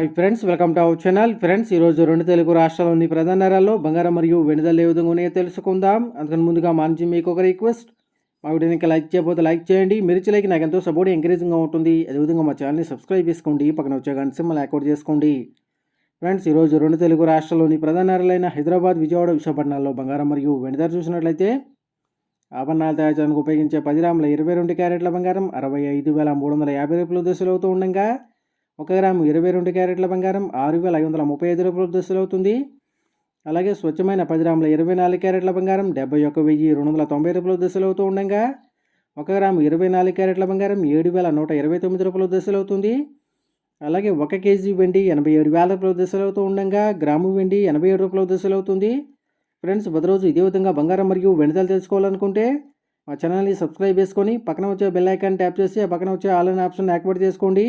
Hi friends welcome to our channel. Friends ఈరోజు రెండు తెలుగు రాష్ట్రాల్లోని ప్రధాన నగరాల్లో బంగారం మరియు వెనుదల ఏ విధంగా ఉన్నాయో తెలుసుకుందాం. అందుకని ముందుగా మా నుంచి మీకు ఒక రిక్వెస్ట్. మా వీడియోని ఇంకా లైక్ చేయకపోతే లైక్ చేయండి. మిర్చి లైక్ నాకు ఎంతో సపోర్ట్ ఎంకరేజింగ్గా ఉంటుంది. అదేవిధంగా మా ఛానల్ని సబ్స్క్రైబ్ చేసుకోండి. పక్కన వచ్చే గంట సింబల్ యాక్టివేట్ చేసుకోండి. ఫ్రెండ్స్ ఈరోజు రెండు తెలుగు రాష్ట్రాల్లోని ప్రధాన నగరాలైన హైదరాబాద్ విజయవాడ విశాఖపట్నాల్లో బంగారం మరియు వెనుదల చూసినట్లయితే ఆభరణాలు తయారు చేయడానికి ఉపయోగించే పది రాముల ఇరవై రెండు క్యారెట్ల బంగారం అరవై ఐదు వేల మూడు వందల యాభై రూపాయలు దశలు అవుతూ ఉండగా ఒక గ్రాము ఇరవై రెండు క్యారెట్ల బంగారం ఆరు వేల ఐదు వందల ముప్పై ఐదు రూపాయల దశలు అవుతుంది అలాగే స్వచ్ఛమైన పది గ్రాముల ఇరవై నాలుగు క్యారెట్ల బంగారం డెబ్బై ఒక వెయ్యి రెండు వందల తొంభై రూపాయల దశలవుతూ ఉండగా. ఒక గ్రాము ఇరవై నాలుగు క్యారెట్ల బంగారం ఏడు వేల నూట ఇరవై తొమ్మిది రూపాయల దశలు అవుతుంది అలాగే ఒక కేజీ వెండి ఎనభై ఏడు వేల రూపాయల దశలవుతూ ఉండగా. గ్రాము వెండి ఎనభై ఏడు రూపాయల దశలు అవుతుంది ఫ్రెండ్స్ ప్రతిరోజు ఇదే విధంగా బంగారం మరియు వెండితలు తెలుసుకోవాలనుకుంటే మా ఛానల్ని సబ్స్క్రైబ్ చేసుకొని పక్కన వచ్చే బెల్ ఐకాన్ ట్యాప్ చేసి ఆ పక్కన వచ్చే ఆల్ ఆప్షన్ యాక్టివేట్ చేసుకోండి.